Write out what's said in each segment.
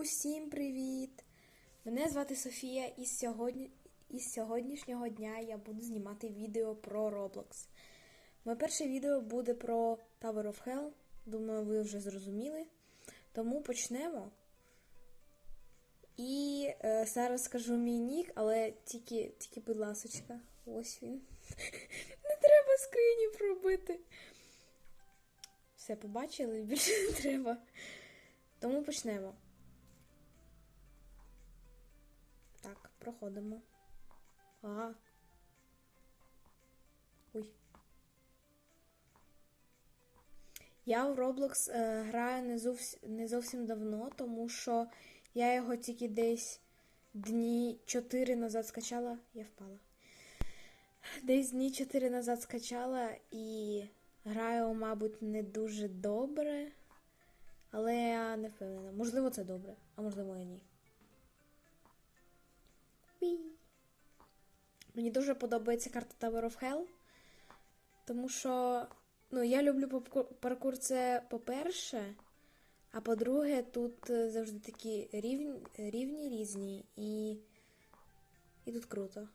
Усім привіт! Мене звати Софія, і сьогодні, із сьогоднішнього дня я буду знімати відео про Roblox. Моє перше відео буде про Tower of Hell. Думаю, ви вже зрозуміли. Тому почнемо. І е, зараз скажу мій нік, але тільки, тільки, будь ласочка, ось він. Не треба скрині пробити. Все побачили, більше не треба. Тому почнемо. Проходимо. Ага. Ой. Я в Roblox е, граю не, зовс... не зовсім давно, тому що я його тільки десь дні 4 назад скачала. Я впала. Десь дні 4 назад скачала і граю, мабуть, не дуже добре. Але я не впевнена. Можливо, це добре, а можливо і ні. Мені дуже подобається карта Tower of Hell, тому що ну, я люблю паркур це по-перше, а по-друге, тут е, завжди такі рівні, рівні різні і, і тут круто.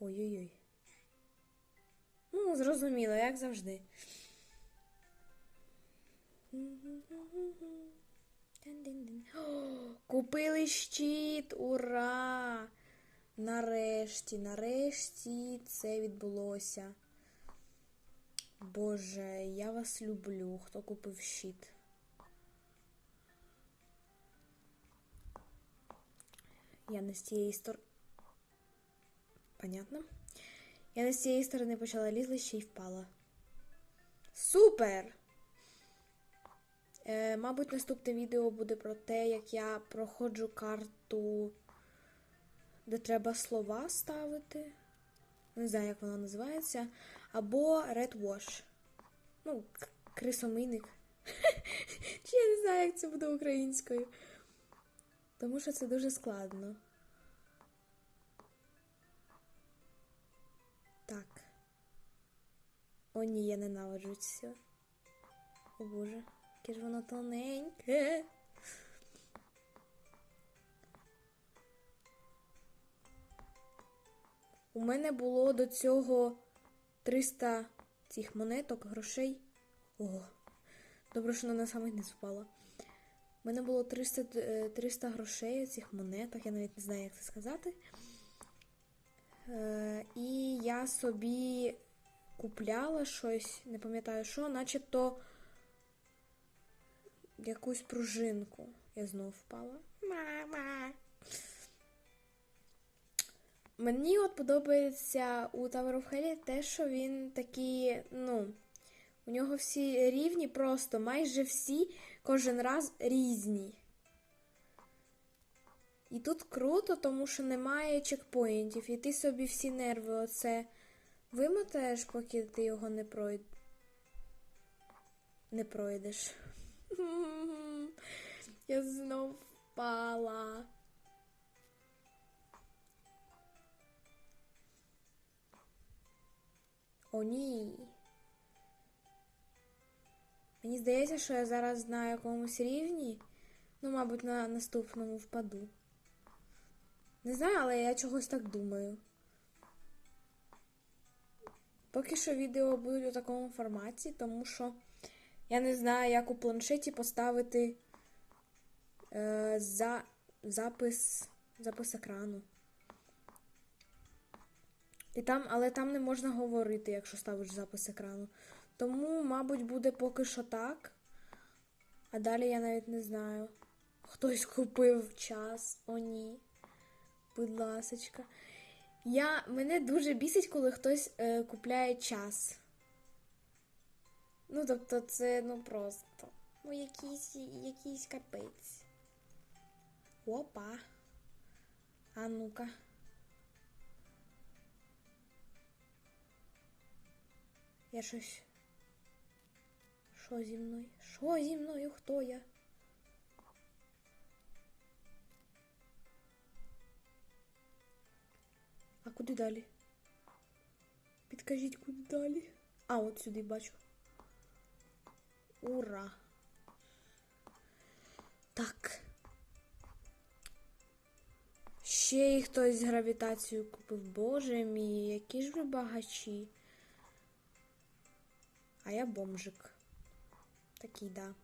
Ой-ой-ой. Ну, зрозуміло, як завжди. Купили щит! Ура! Нарешті, нарешті це відбулося. Боже, я вас люблю, хто купив щит. Я не з цієї сторони. Понятно? Я не з цієї сторони почала лізти ще й впала. Супер! Е, мабуть, наступне відео буде про те, як я проходжу карту, де треба слова ставити. Не знаю, як вона називається. Або Red Wash. Ну, крисомийник. Чи я не знаю, як це буде українською. Тому що це дуже складно. Так. О, ні, я ненавиджу це. О боже, яке ж воно тоненьке. У мене було до цього 300 цих монеток, грошей. Ого, добре, що на самий не впала. У мене було 300, е, 300 грошей у цих монеток, я навіть не знаю, як це сказати. Е, і я собі купляла щось, не пам'ятаю що, начебто якусь пружинку. Я знов впала. Мама. Мені от подобається у Tower of Hell те, що він такий, ну, у нього всі рівні, просто майже всі кожен раз різні. І тут круто, тому що немає чекпоінтів, і ти собі всі нерви оце вимотаєш, поки ти його не пройд... не пройдеш. Я знов впала. О, ні. Мені здається, що я зараз на якомусь рівні. Ну, мабуть, на наступному впаду. Не знаю, але я чогось так думаю. Поки що відео будуть у такому форматі, тому що я не знаю, як у планшеті поставити е, за, запис, запис екрану. І там, але там не можна говорити, якщо ставиш запис екрану. Тому, мабуть, буде поки що так. А далі я навіть не знаю. Хтось купив час. О, ні. Будь ласочка. Я, мене дуже бісить, коли хтось е, купляє час. Ну, тобто, це ну просто. Ну, якийсь, якийсь капець. Опа. А ну-ка. Я щось. Що зі мною? Що зі мною? Хто я? А куди далі? Підкажіть, куди далі? А, от сюди бачу. Ура! Так. Ще й хтось гравітацію купив. Боже мій, які ж ви багачі. А я бомжик. Такий, да.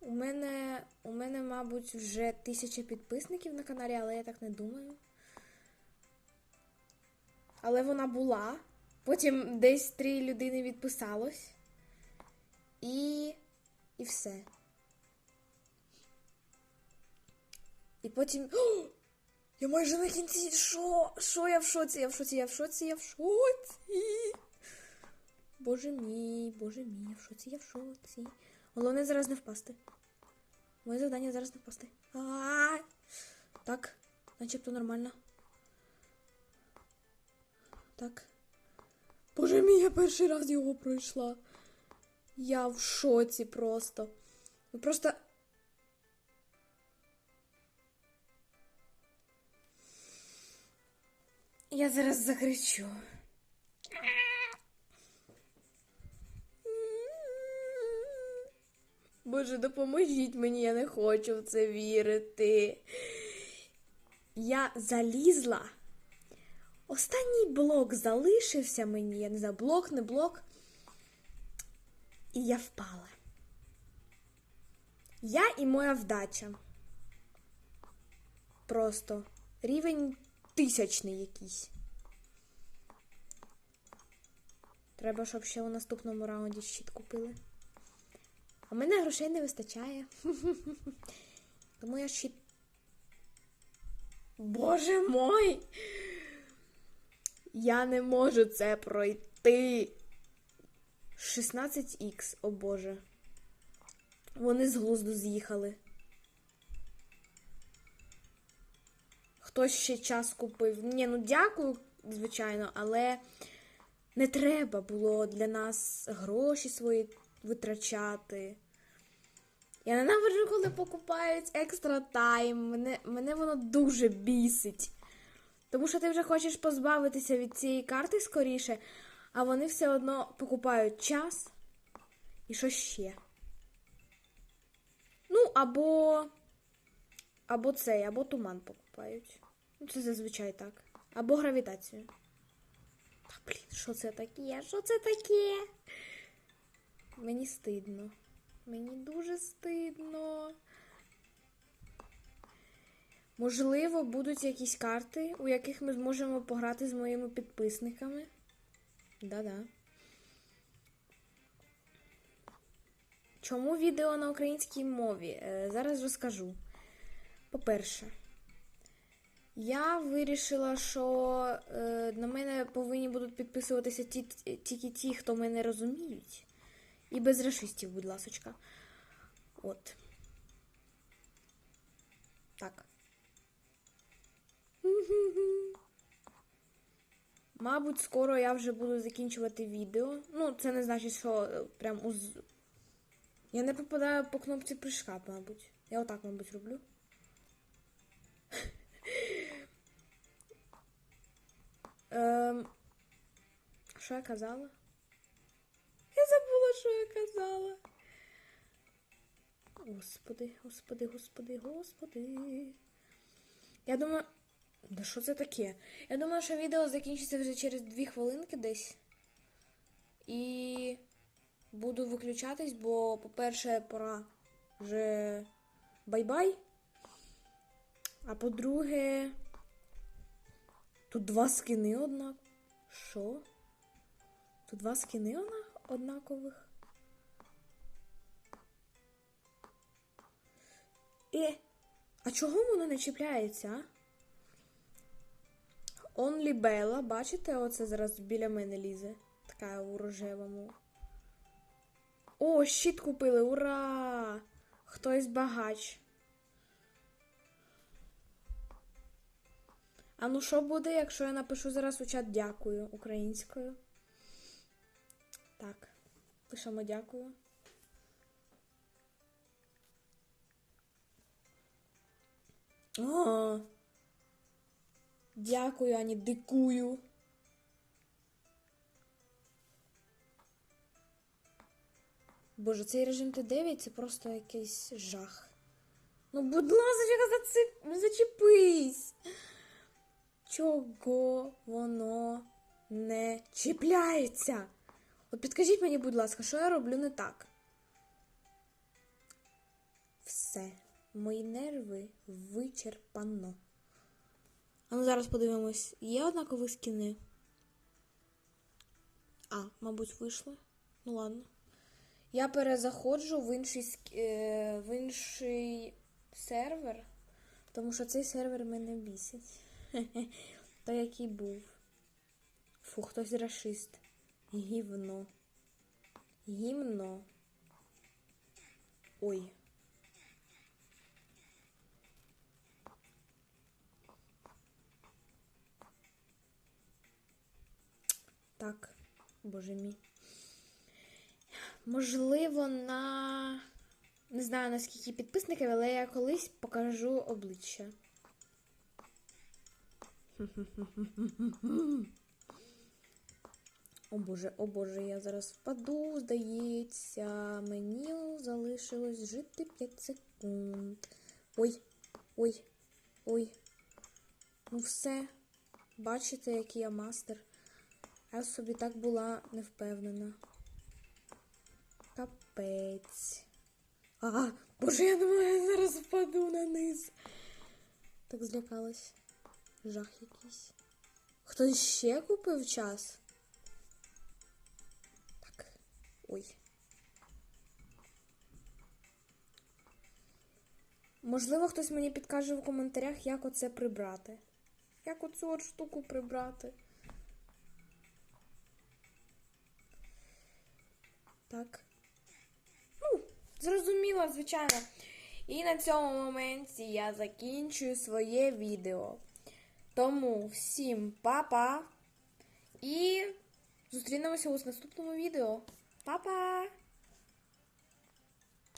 У мене, у мене, мабуть, вже тисяча підписників на каналі, але я так не думаю. Але вона була. Потім десь три людини відписалось. І. І все. І потім. Я майже на кінці. Що? Що я в шоці? Я в шоці, я в шоці, я в шоці. Боже мій, боже мій, я в шоці, я в шоці. Головне зараз не впасти. Моє завдання зараз не впасти. А-а-а! Так, начебто нормально. Так. Боже мій, я перший раз його пройшла. Я в шоці просто. Просто. Я зараз закричу. Боже, допоможіть мені, я не хочу в це вірити. Я залізла. Останній блок залишився мені. Я не знаю, блок, не блок. І я впала. Я і моя вдача. Просто рівень тисячний якийсь. Треба, щоб ще у наступному раунді щит купили. А мене грошей не вистачає. Тому я щит. Боже мой! Я не можу це пройти. 16х, о Боже. Вони з глузду з'їхали. Хтось ще час купив. Ні, ну дякую, звичайно, але не треба було для нас гроші свої витрачати. Я ненавиджу, коли покупають екстра тайм. Мене, мене воно дуже бісить. Тому що ти вже хочеш позбавитися від цієї карти скоріше, а вони все одно покупають час і що ще. Ну, або. Або цей, або туман покупають. Ну, це зазвичай так. Або гравітацію. Та блін, що це таке? Що це таке? Мені стидно. Мені дуже стидно. Можливо, будуть якісь карти, у яких ми зможемо пограти з моїми підписниками. Да-да. Чому відео на українській мові? Е, зараз розкажу. По-перше, я вирішила, що е, на мене повинні будуть підписуватися ті, тільки ті, хто мене розуміють. І без расистів, будь ласочка. От. Так. Мабуть, скоро я вже буду закінчувати відео. Ну, це не значить, що е, прям уз... Я не попадаю по кнопці прыжка, мабуть. Я отак, мабуть, роблю. Ем... Що я казала? Я забула, що я казала. Господи, господи, господи, господи. Я думаю. Да що це таке? Я думаю, що відео закінчиться вже через дві хвилинки десь. І буду виключатись, бо, по-перше, пора вже бай-бай. А по-друге, тут два скини однак. Що? Тут два скини однакових. Е, а чого воно не чіпляється, а? Only Bella, бачите, оце зараз біля мене лізе. Така у рожевому. О, щит купили, ура! Хтось багач. А ну що буде, якщо я напишу зараз у чат дякую українською? Так, пишемо дякую. О, дякую, а не дикую. Боже, цей режим Т9 це просто якийсь жах. Ну, будь ласка, зацеп... зачепись. Чого воно не чіпляється? От підкажіть мені, будь ласка, що я роблю не так? Все, мої нерви вичерпано. А ну зараз подивимось, є однакові скіни? А, мабуть, вийшли. Ну ладно. Я перезаходжу в інший, е, в інший сервер, тому що цей сервер мене бісить. Той, який був. Фу, хтось расист. Гівно. Гімно. Ой. Так, боже мій. Можливо, на. Не знаю наскільки підписників, але я колись покажу обличчя. О боже, о боже, я зараз впаду, здається, мені залишилось жити 5 секунд. Ой, ой, ой. Ну все. Бачите, який я мастер. Я собі так була не впевнена. Капець. А, боже, я думаю, я зараз впаду на низ. Так злякалась. Жах якийсь. Хтось ще купив час? Так. Ой. Можливо, хтось мені підкаже в коментарях, як оце прибрати. Як оцю от штуку прибрати. Так. Ну, зрозуміло, звичайно. І на цьому моменті я закінчую своє відео. Тому всім па-па. І зустрінемося у наступному відео. Па-па!